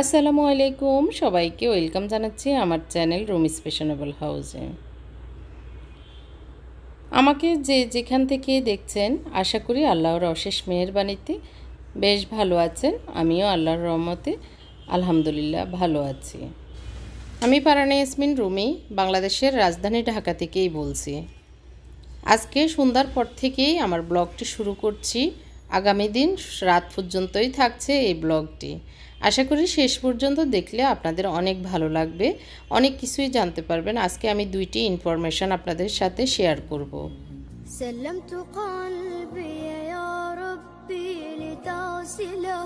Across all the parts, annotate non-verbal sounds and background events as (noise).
আসসালামু আলাইকুম। সবাইকে ওয়েলকাম জানাচ্ছি আমার চ্যানেল রুম ফ্যাশনেবল হাউসে। আমাকে যে যেখান থেকে দেখছেন, আশা করি আল্লাহর অশেষ মেহেরবানিতে বেশ ভালো আছেন। আমিও আল্লাহর রহমতে আলহামদুলিল্লাহ ভালো আছি। আমি পারানে ইয়াসমিন, রুমি, বাংলাদেশের রাজধানী ঢাকা থেকেই বলছি। আজকে সন্ধ্যার পর থেকেই আমার ব্লগটি শুরু করছি। আগামী দিন রাত পর্যন্তই থাকছে এই ব্লগটি। আশা করি শেষ পর্যন্ত দেখলে আপনাদের অনেক ভালো লাগবে অনেক কিছুই জানতে পারবেন আজকে আমি দুইটি ইনফরমেশন আপনাদের সাথে শেয়ার করব سلمت قلبي يا ربي لتصله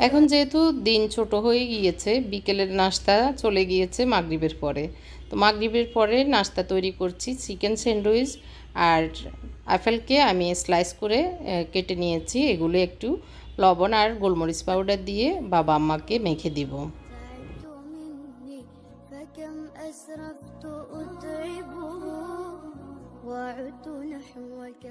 এখন যেহেতু দিন ছোট হয়ে গিয়েছে বিকেলের নাস্তা চলে গিয়েছে মাগরিবের পরে তো মাগরিবের পরে নাস্তা তৈরি করছি চিকেন স্যান্ডউইচ আর আপেলকে আমি স্লাইস করে আহ, কেটে নিয়েছি এগুলো একটু লবণ আর গোলমরিচ পাউডার দিয়ে বাবা আম্মাকে মেখে দিব تعبت مني فكم أسرفت أتعبه وعدت نحوك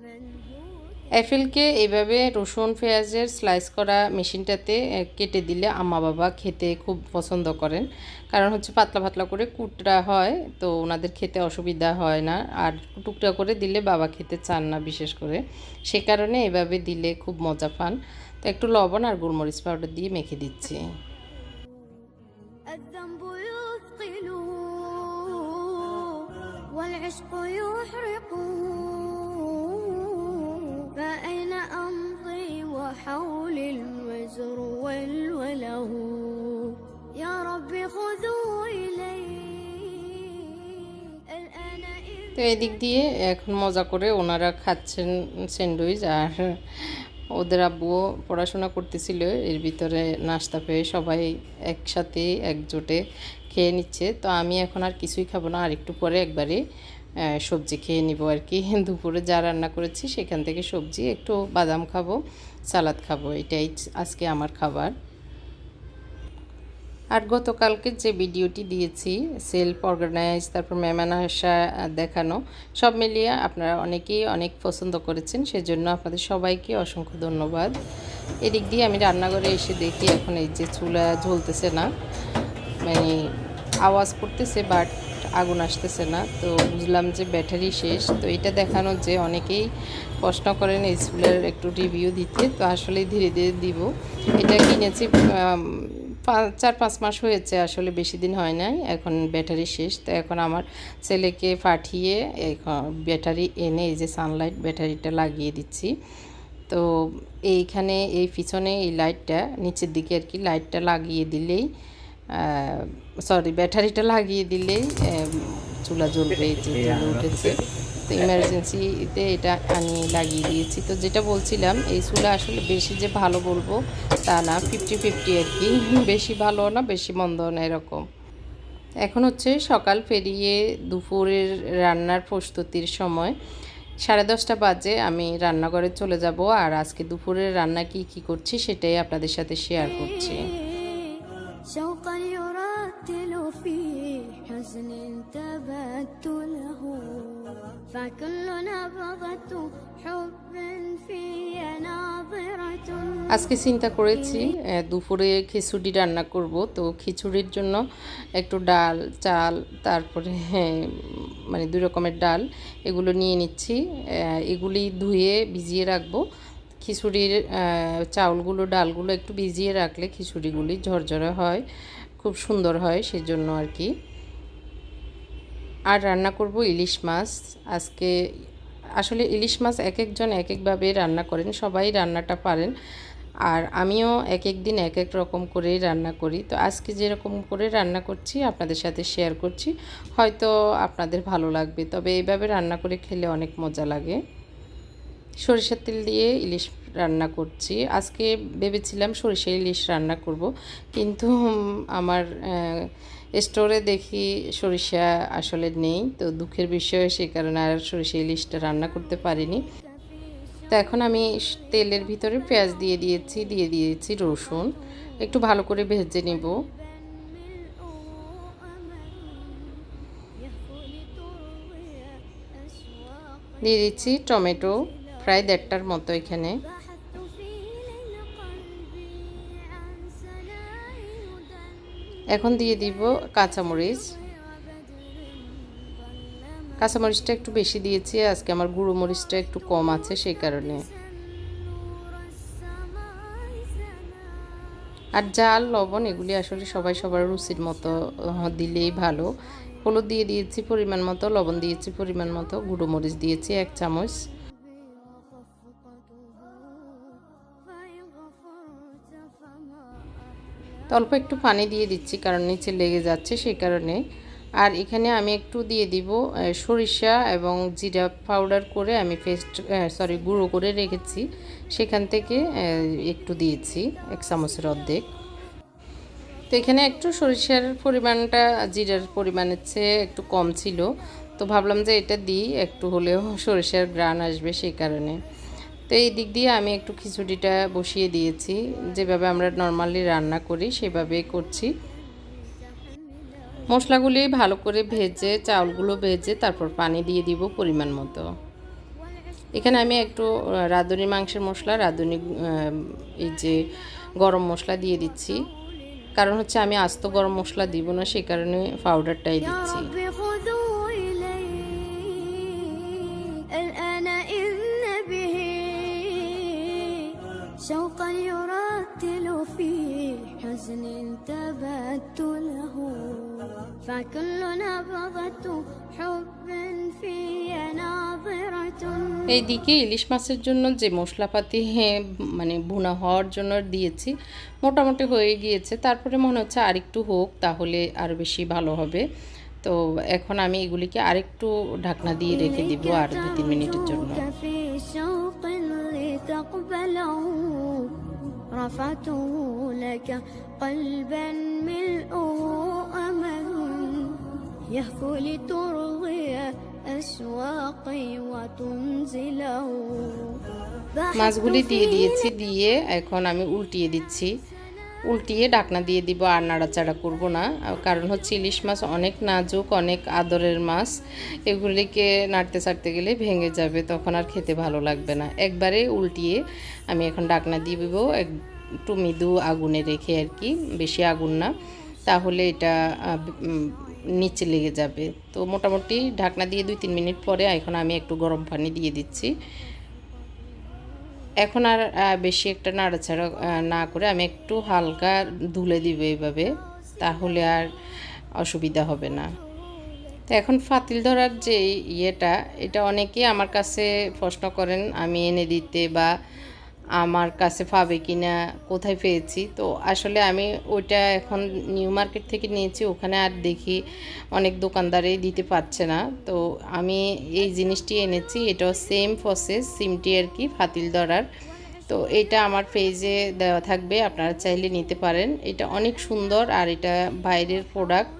منهوك অ্যাপেলকে এইভাবে রসুন পেঁয়াজের স্লাইস করা মেশিনটাতে আহ, কেটে দিলে আম্মা বাবা খেতে খুব পছন্দ করেন কারণ হচ্ছে পাতলা পাতলা করে কুটরা হয় তো ওনাদের খেতে অসুবিধা হয় না আর টুকরা করে দিলে বাবা খেতে চান না বিশেষ করে সে কারণে এভাবে দিলে খুব মজা পান তো একটু লবণ আর গোলমরিচ পাউডার দিয়ে মেখে দিচ্ছি الذنب يثقل والعشق يحرق فأين أمضي وحولي الوزر والوله يا رب خذوا إلي الآن إذ তো এদিক দিয়ে এখন মজা করে ওনারা খাচ্ছেন স্যান্ডউইচ আর ওদের আব্বুও পড়াশোনা করতেছিল এর ভিতরে নাস্তা পেয়ে সবাই একসাথে একজোটে খেয়ে নিচ্ছে তো আমি এখন আর কিছুই খাবো না আর একটু পরে একবারে আহ, সবজি খেয়ে নিব আর কি। (laughs) দুপুরে যা রান্না করেছি সেখান থেকে সবজি, একটু বাদাম খাব, সালাদ খাব, এটাই আজকে আমার খাবার। আর গতকালকে যে ভিডিওটি দিয়েছি সেলফ অর্গানাইজ তারপর মেহমান আসা দেখানো, সব মিলিয়ে আপনারা অনেকেই অনেক পছন্দ করেছেন, সেজন্য আপনাদের সবাইকে অসংখ্য ধন্যবাদ। এদিক দিয়ে আমি রান্নাঘরে এসে দেখি এখন এই যে চুলা জ্বলতেছে না মানে আওয়াজ করতেছে বাট আগুন আসতেছে না। তো বুঝলাম যে ব্যাটারি শেষ। তো এটা দেখানো যে অনেকেই প্রশ্ন করেন এই চুলার একটু রিভিউ দিতে। তো আসলে ধীরে ধীরে দিব। এটা কিনেছি চার পাঁচ মাস হয়েছে আসলে বেশি দিন হয় নাই। এখন ব্যাটারি শেষ। তো এখন আমার ছেলেকে পাঠিয়ে এখন ব্যাটারি এনে এই যে সানলাইট ব্যাটারিটা লাগিয়ে দিচ্ছি। তো এইখানে এই পিছনে এই লাইটটা নিচের দিকে আর কি লাইটটা লাগিয়ে দিলেই সরি ব্যাটারিটা লাগিয়ে দিলেই চুলা জ্বলবে যে জ্বলে উঠেছে। তো ইমার্জেন্সিতে এটা আমি লাগিয়ে দিয়েছি। তো যেটা বলছিলাম এই চুলা আসলে বেশি যে ভালো বলব তা না ফিফটি ফিফটি আর কি। বেশি ভালো না বেশি মন্দ না এরকম। এখন হচ্ছে সকাল পেরিয়ে দুপুরের রান্নার প্রস্তুতির সময়। সাড়ে দশটা বাজে আমি রান্নাঘরে চলে যাব আর আজকে দুপুরের রান্না কি কি করছি সেটাই আপনাদের সাথে শেয়ার করছি। আজকে চিন্তা করেছি দুপুরে খিচুড়ি রান্না করব। তো খিচুড়ির জন্য একটু ডাল, চাল, তারপরে মানে দুই রকমের ডাল এগুলো নিয়ে নিচ্ছি। এগুলি ধুয়ে ভিজিয়ে রাখব। খিচুড়ির চাউলগুলো, ডালগুলো একটু ভিজিয়ে রাখলে খিচুড়িগুলি ঝরঝরে হয়, খুব সুন্দর হয় সেজন্য আর কি। আর রান্না করব ইলিশ মাছ। আজকে আসলে ইলিশ মাছ এক একজন এক একভাবে রান্না করেন, সবাই রান্নাটা পারেন। আর আমিও এক এক দিন এক এক রকম করেই রান্না করি। তো আজকে যেরকম করে রান্না করছি, আপনাদের সাথে শেয়ার করছি। হয়তো আপনাদের ভালো লাগবে, তবে এইভাবে রান্না করে খেলে অনেক মজা লাগে। সরিষার তেল দিয়ে ইলিশ রান্না করছি। আজকে ভেবেছিলাম সরিষা ইলিশ রান্না করব, কিন্তু আমার স্টোরে দেখি সরিষা আসলে নেই, তো দুঃখের বিষয় সে কারণে আর সরিষা ইলিশটা রান্না করতে পারিনি। তো এখন আমি তেলের ভিতরে পেঁয়াজ দিয়ে দিয়েছি দিয়ে দিয়েছি রসুন, একটু ভালো করে ভেজে নিব। দিয়ে দিচ্ছি টমেটো, প্রায় দেড়টার মতো এখানে। এখন দিয়ে দিব কাঁচামরিচ। কাঁচামরিচটা একটু বেশি দিয়েছি, আজকে আমার গুঁড়ো মরিচটা একটু কম আছে সেই কারণে। আর জাল, লবণ এগুলি আসলে সবাই সবার রুচির মতো দিলেই ভালো। হলুদ দিয়ে দিয়েছি পরিমাণ মতো, লবণ দিয়েছি পরিমাণ মতো, গুঁড়ো মরিচ দিয়েছি এক চামচ। তো অল্প একটু পানি দিয়ে দিচ্ছি, কারণ নিচে লেগে যাচ্ছে সেই কারণে। আর এখানে আমি একটু দিয়ে দিব সরিষা এবং জিরা পাউডার করে আমি পেস্ট সরি, গুঁড়ো করে রেখেছি। সেখান থেকে একটু দিয়েছি, এক চামচের অর্ধেক। তো এখানে একটু সরিষার পরিমাণটা, জিরার পরিমাণের চেয়ে একটু কম ছিল। তো ভাবলাম যে এটা দিই, একটু হলেও সরিষার গ্রান আসবে সেই কারণে। তো এই দিক দিয়ে আমি একটু খিচুড়িটা বসিয়ে দিয়েছি। যেভাবে আমরা নর্মালি রান্না করি, সেভাবেই করছি। মশলাগুলি ভালো করে ভেজে, চাউলগুলো ভেজে তারপর পানি দিয়ে দিব পরিমাণ মতো। এখানে আমি একটু রাঁধুনি মাংসের মশলা, রাঁধুনি এই যে গরম মশলা দিয়ে দিচ্ছি। কারণ হচ্ছে আমি আস্ত গরম মশলা দিব না সেই কারণে পাউডারটাই দিচ্ছি। تبت له فكل نبضة حب في ناظرة এইদিকে ইলিশ মাছের জন্য যে মশলাপাতি হ্যাঁ মানে ভুনা হওয়ার জন্য দিয়েছি মোটামুটি হয়ে গিয়েছে তারপরে মনে হচ্ছে আরেকটু হোক তাহলে আরও বেশি ভালো হবে তো এখন আমি এগুলিকে আরেকটু ঢাকনা দিয়ে রেখে দিব আর দু তিন মিনিটের জন্য ترجوك في شوق لتقبله رفعته لك قلبا ملؤه أمل يهفو لترضي أشواقي وتنزله মাছগুলি দিয়ে দিয়েছি দিয়ে এখন আমি উল্টিয়ে দিচ্ছি উল্টিয়ে ডাকনা দিয়ে দিব আর নাড়াচাড়া করব না। কারণ হচ্ছে ইলিশ মাছ অনেক নাজুক, অনেক আদরের মাছ। এগুলিকে নাড়তে চাড়তে গেলে ভেঙে যাবে, তখন আর খেতে ভালো লাগবে না। একবারে উল্টিয়ে আমি এখন ডাকনা দিয়ে দিব, একটু মৃদু আগুনে রেখে আর কি, বেশি আগুন না। তাহলে এটা নিচে লেগে যাবে। তো মোটামুটি ঢাকনা দিয়ে দুই তিন মিনিট পরে এখন আমি একটু গরম পানি দিয়ে দিচ্ছি। এখন আর বেশি একটা নাড়াচাড়া না করে আমি একটু হালকা ধুলে দিব এইভাবে, তাহলে আর অসুবিধা হবে না। তো এখন ফাতিল ধরার যে ইয়েটা, এটা অনেকেই আমার কাছে প্রশ্ন করেন, আমি এনে দিতে বা আমার কাছে পাবে কি না কোথায় পেয়েছি। তো আসলে আমি ওইটা এখন নিউ মার্কেট থেকে নিয়েছি, ওখানে আর দেখি অনেক দোকানদারেই দিতে পারছে না। তো আমি এই জিনিসটি এনেছি, এটাও সেম প্রসেস সিমটি আর কি ফাতিল ধরার তো এটা আমার পেজে দেওয়া থাকবে, আপনারা চাইলে নিতে পারেন। এটা অনেক সুন্দর আর এটা বাইরের প্রোডাক্ট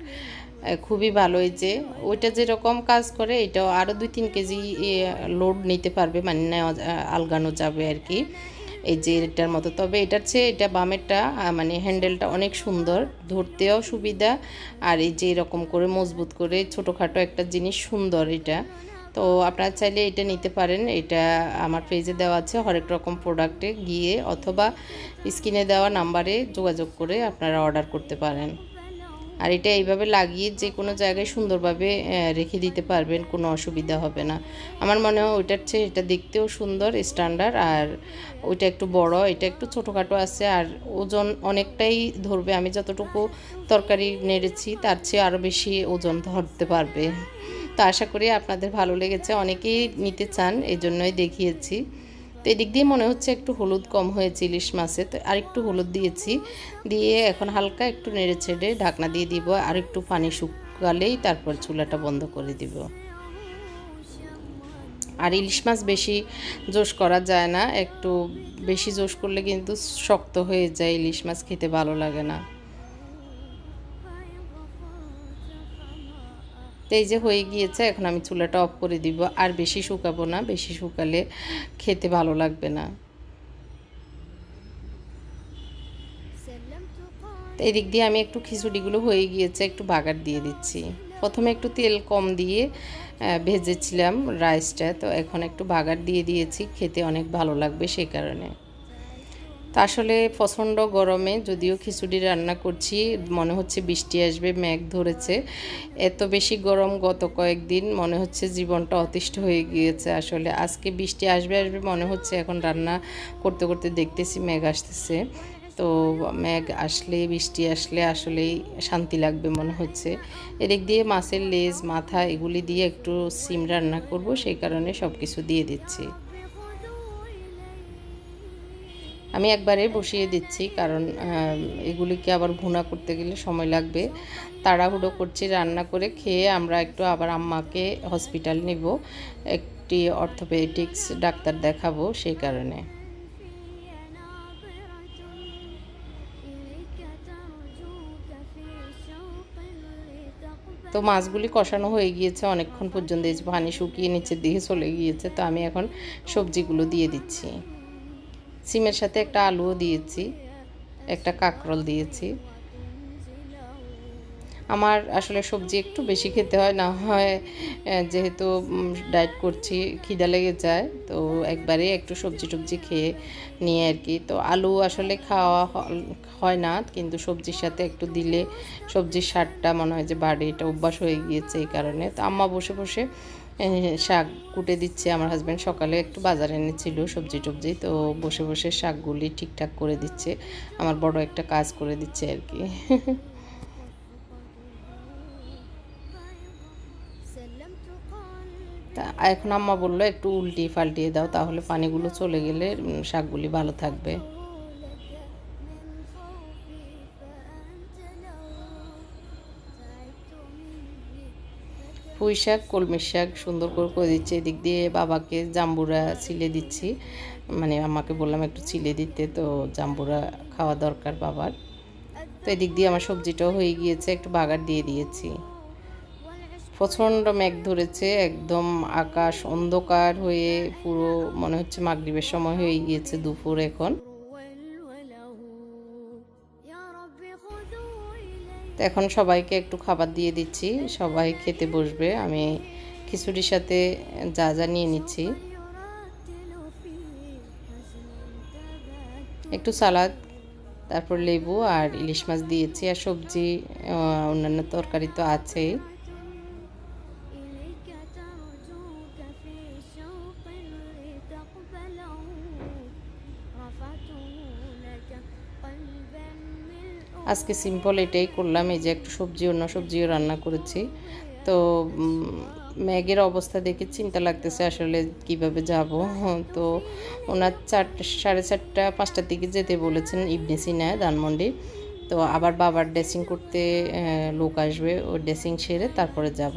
খুবই ভালো যে। ওইটা যেরকম কাজ করে, এটাও আরও দুই তিন কেজি লোড নিতে পারবে মানে আলগানো যাবে আর কি। এই যে এটার মতো। তবে এটার চেয়ে এটা বামেরটা মানে হ্যান্ডেলটা অনেক সুন্দর, ধরতেও সুবিধা। আর এই যে এরকম করে মজবুত করে ছোটোখাটো একটা জিনিস সুন্দর এটা। তো আপনারা চাইলে এটা নিতে পারেন। এটা আমার পেজে দেওয়া আছে, হরেক রকম প্রোডাক্টে গিয়ে অথবা স্ক্রিনে দেওয়া নাম্বারে যোগাযোগ করে আপনারা অর্ডার করতে পারেন। আর এটা এইভাবে লাগিয়ে যে কোনো জায়গায় সুন্দরভাবে রেখে দিতে পারবেন, কোনো অসুবিধা হবে না। আমার মনে হয় ওইটার চেয়ে এটা দেখতেও সুন্দর স্ট্যান্ডার্ড আর ওইটা একটু বড়, এটা একটু ছোটোখাটো আছে, আর ওজন অনেকটাই ধরবে। আমি যতটুকু তরকারি নেড়েছি, তার চেয়ে আরও বেশি ওজন ধরতে পারবে। তো আশা করি আপনাদের ভালো লেগেছে, অনেকেই নিতে চান এই জন্যই দেখিয়েছি। তো এদিক দিয়ে মনে হচ্ছে একটু হলুদ কম হয়েছে ইলিশ মাছে। তো আরেকটু হলুদ দিয়েছি। দিয়ে এখন হালকা একটু নেড়ে ছেড়ে ঢাকনা দিয়ে দিব। আর একটু পানি শুকালেই তারপর চুলাটা বন্ধ করে দিব। আর ইলিশ মাছ বেশি জোশ করা যায় না। একটু বেশি জোশ করলে কিন্তু শক্ত হয়ে যায় ইলিশ মাছ, খেতে ভালো লাগে না। তো এই যে হয়ে গিয়েছে, এখন আমি চুলাটা অফ করে দিব। আর বেশি শুকাবো না, বেশি শুকালে খেতে ভালো লাগবে না। এদিক দিয়ে আমি একটু খিচুড়িগুলো হয়ে গিয়েছে, একটু বাগার দিয়ে দিচ্ছি। প্রথমে একটু তেল কম দিয়ে ভেজেছিলাম রাইসটা। তো এখন একটু বাগার দিয়ে দিয়েছি, খেতে অনেক ভালো লাগবে সে কারণে। তো আসলে প্রচণ্ড গরমে যদিও খিচুড়ি রান্না করছি, মনে হচ্ছে বৃষ্টি আসবে, মেঘ ধরেছে। এত বেশি গরম গত কয়েকদিন, মনে হচ্ছে জীবনটা অতিষ্ঠ হয়ে গিয়েছে আসলে। আজকে বৃষ্টি আসবে আসবে মনে হচ্ছে এখন রান্না করতে করতে দেখতেছি মেঘ আসতেছে। তো মেঘ আসলে, বৃষ্টি আসলে আসলেই শান্তি লাগবে মনে হচ্ছে। এদিক দিয়ে মাছের লেজ, মাথা, এগুলি দিয়ে একটু সিম রান্না করব, সেই কারণে সব কিছু দিয়ে দিচ্ছি। আমি একবারে বসিয়ে দিচ্ছি, কারণ এগুলিকে আবার ভুনা করতে গেলে সময় লাগবে। তাড়াহুড়ো করছি, রান্না করে খেয়ে আমরা একটু আবার আম্মাকে হসপিটাল নেব। একটি অর্থোপেডিক্স ডাক্তার দেখাবো সেই কারণে। তো মাছগুলি কষানো হয়ে গিয়েছে, অনেকক্ষণ পর্যন্ত এই পানি শুকিয়ে নিচের দিকে চলে গিয়েছে, তো আমি এখন সবজিগুলো দিয়ে দিচ্ছি। সিমের সাথে একটা আলুও দিয়েছি, একটা কাঁকরোল দিয়েছি। আমার আসলে সবজি একটু বেশি খেতে হয়, না হয় যেহেতু ডায়েট করছি, খিদা লেগে যায়, তো একবারে একটু সবজি টবজি খেয়ে নিয়ে আর কি। তো আলু আসলে খাওয়া হয় না, কিন্তু সবজির সাথে একটু দিলে সবজির স্বাদটা মনে হয় যে বাড়ে, এটা অভ্যাস হয়ে গিয়েছে এই কারণে। তো আম্মা বসে বসে শাক কুটে দিচ্ছে আমার হাজব্যান্ড সকালে একটু বাজার এনেছিল, সবজি টবজি, তো বসে বসে শাকগুলি ঠিকঠাক করে দিচ্ছে। আমার বড় একটা কাজ করে দিচ্ছে আর কি। তা এখন আম্মা বলল, একটু উল্টিয়ে পাল্টিয়ে দাও, তাহলে পানিগুলো চলে গেলে শাকগুলি ভালো থাকবে। পুঁই শাক কলমের শাক সুন্দর করে করে দিচ্ছি। এদিক দিয়ে বাবাকে জাম্বুরা ছিলে দিচ্ছি। মানে আমাকে বললাম একটু ছিলে দিতে, তো জাম্বুরা খাওয়া দরকার বাবার। তো এদিক দিয়ে আমার সবজিটাও হয়ে গিয়েছে, একটু বাগার দিয়ে দিয়েছি। প্রচণ্ড মেঘ ধরেছে, একদম আকাশ অন্ধকার হয়ে পুরো মনে হচ্ছে মাগরীবের সময় হয়ে গিয়েছে দুপুর এখন। তো এখন সবাইকে একটু খাবার দিয়ে দিচ্ছি। সবাই খেতে বসবে। আমি খিচুড়ির সাথে যা যা নিয়ে নিচ্ছি। একটু সালাদ, তারপর লেবু আর ইলিশ মাছ দিয়েছি। আর সবজি অন্যান্য তরকারি তো আছেই। আজকে সিম্পল এটাই করলাম, এই যে একটু সবজি, অন্য সবজিও রান্না করেছি। তো ম্যাগের অবস্থা দেখে চিন্তা লাগতেছে আসলে কীভাবে যাব। (laughs) তো ওনার চার, সাড়ে চারটা, পাঁচটার দিকে যেতে বলেছেন ইবনে সিনায় ধানমন্ডি। তো আবার বাবার ড্রেসিং করতে লোক আসবে ওই ড্রেসিং সেরে তারপরে যাব।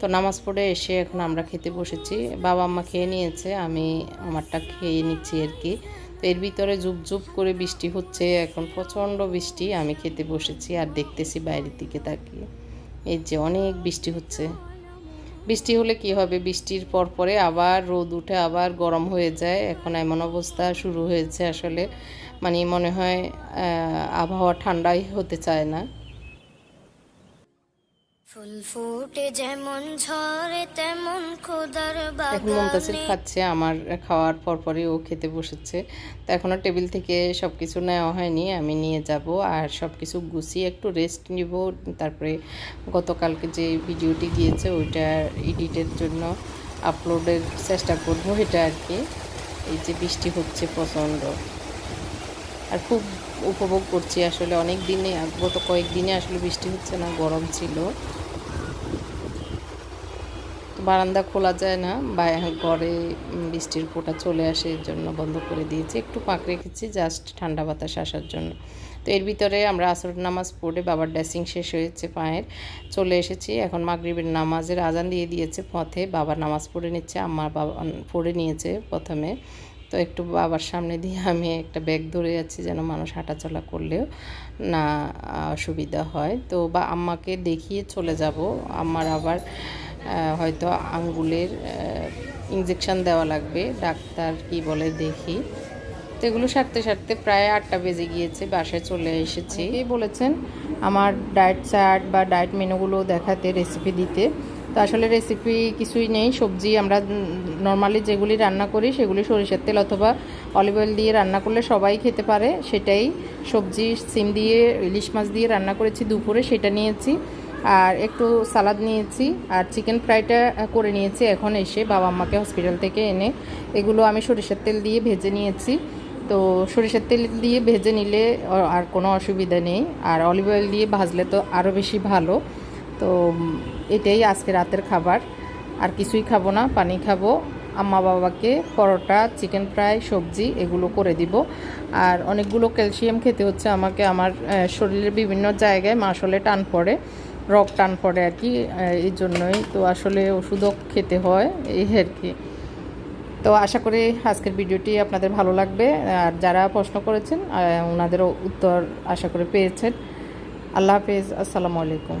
তো নামাজ পড়ে এসে এখন আমরা খেতে বসেছি। বাবা আম্মা খেয়ে নিয়েছে, আমি আমারটা খেয়ে নিচ্ছি আর কি। তো এর ভিতরে জুপ করে বৃষ্টি হচ্ছে, এখন প্রচণ্ড বৃষ্টি। আমি খেতে বসেছি আর দেখতেছি বাইরের দিকে তাকিয়ে। এই যে অনেক বৃষ্টি হচ্ছে। বৃষ্টি হলে কি হবে? বৃষ্টির পর পরে আবার রোদ উঠে আবার গরম হয়ে যায়। এখন এমন অবস্থা শুরু হয়েছে আসলে। মানে মনে হয় আবহাওয়া ঠান্ডাই হতে চায় না। ফুল ফুটে যেমন ঝরে তেমন খোদার এখন মমতাসির খাচ্ছে আমার খাওয়ার পর পরে ও খেতে বসেছে। তো এখনও টেবিল থেকে সব কিছু নেওয়া হয়নি আমি নিয়ে যাব আর সব কিছু গুছিয়ে একটু রেস্ট নিব। তারপরে গতকালকে যে ভিডিওটি গিয়েছে ওইটা এডিটের জন্য আপলোডের চেষ্টা করব এটা আর কি। এই যে বৃষ্টি হচ্ছে প্রচণ্ড। আর খুব উপভোগ করছি আসলে অনেক দিনে গত কয়েকদিনে আসলে বৃষ্টি হচ্ছে না গরম ছিল। বারান্দা খোলা যায় না, বা ঘরে বৃষ্টির ফোঁটা চলে আসে, এর জন্য বন্ধ করে দিয়েছি। একটু পাক রেখেছি জাস্ট ঠান্ডা বাতাস আসার জন্য। তো এর ভিতরে আমরা আসর নামাজ পড়ে বাবার ড্রেসিং শেষ হয়েছে পায়ের, চলে এসেছি। এখন মাগরিবের নামাজের আজান দিয়ে দিয়েছে পথে। বাবা নামাজ পড়ে নিচ্ছে আমার বাবা পড়ে নিয়েছে প্রথমে। তো একটু বাবার সামনে দিয়ে আমি একটা ব্যাগ ধরে যাচ্ছি যেন মানুষ হাঁটাচলা করলেও না অসুবিধা হয়। তো বা আম্মাকে দেখিয়ে চলে যাব। আমার আবার হয়তো আঙ্গুলের ইঞ্জেকশন দেওয়া লাগবে, ডাক্তার কি বলে দেখি। তো এগুলো সারতে সারতে প্রায় আটটা বেজে গিয়েছে, বাসায় চলে এসেছি। এই বলেছেন আমার ডায়েট চার্ট বা ডায়েট মেনুগুলো দেখাতে রেসিপি দিতে। তো আসলে রেসিপি কিছুই নেই, সবজি আমরা নর্মালি যেগুলি রান্না করি সেগুলি সরিষার তেল অথবা অলিভ অয়েল দিয়ে রান্না করলে সবাই খেতে পারে, সেটাই। সবজি সিম দিয়ে, ইলিশ মাছ দিয়ে রান্না করেছি দুপুরে, সেটা নিয়েছি। আর একটু সালাদ নিয়েছি আর চিকেন ফ্রাইটা করে নিয়েছি। এখন এসে বাবা আম্মাকে হসপিটাল থেকে এনে এগুলো আমি সরিষার তেল দিয়ে ভেজে নিয়েছি। তো সরিষার তেল দিয়ে ভেজে নিলে আর কোনো অসুবিধা নেই। আর অলিভ অয়েল দিয়ে ভাজলে তো আরও বেশি ভালো। তো এটাই আজকে রাতের খাবার। আর কিছুই খাব না, পানি খাব। আম্মা বাবাকে পরোটা, চিকেন ফ্রাই, সবজি এগুলো করে দিব। আর অনেকগুলো ক্যালসিয়াম খেতে হচ্ছে আমাকে। আমার শরীরের বিভিন্ন জায়গায় মাসলে টান পড়ে। রক টান পড়ে আর কি এই জন্যই। তো আসলে ওষুধও খেতে হয়, এই আর কি। তো আশা করি আজকের ভিডিওটি আপনাদের ভালো লাগবে। আর যারা প্রশ্ন করেছেন ওনাদেরও উত্তর আশা করে পেয়েছেন। আল্লাহ হাফেজ, আসসালামু আলাইকুম।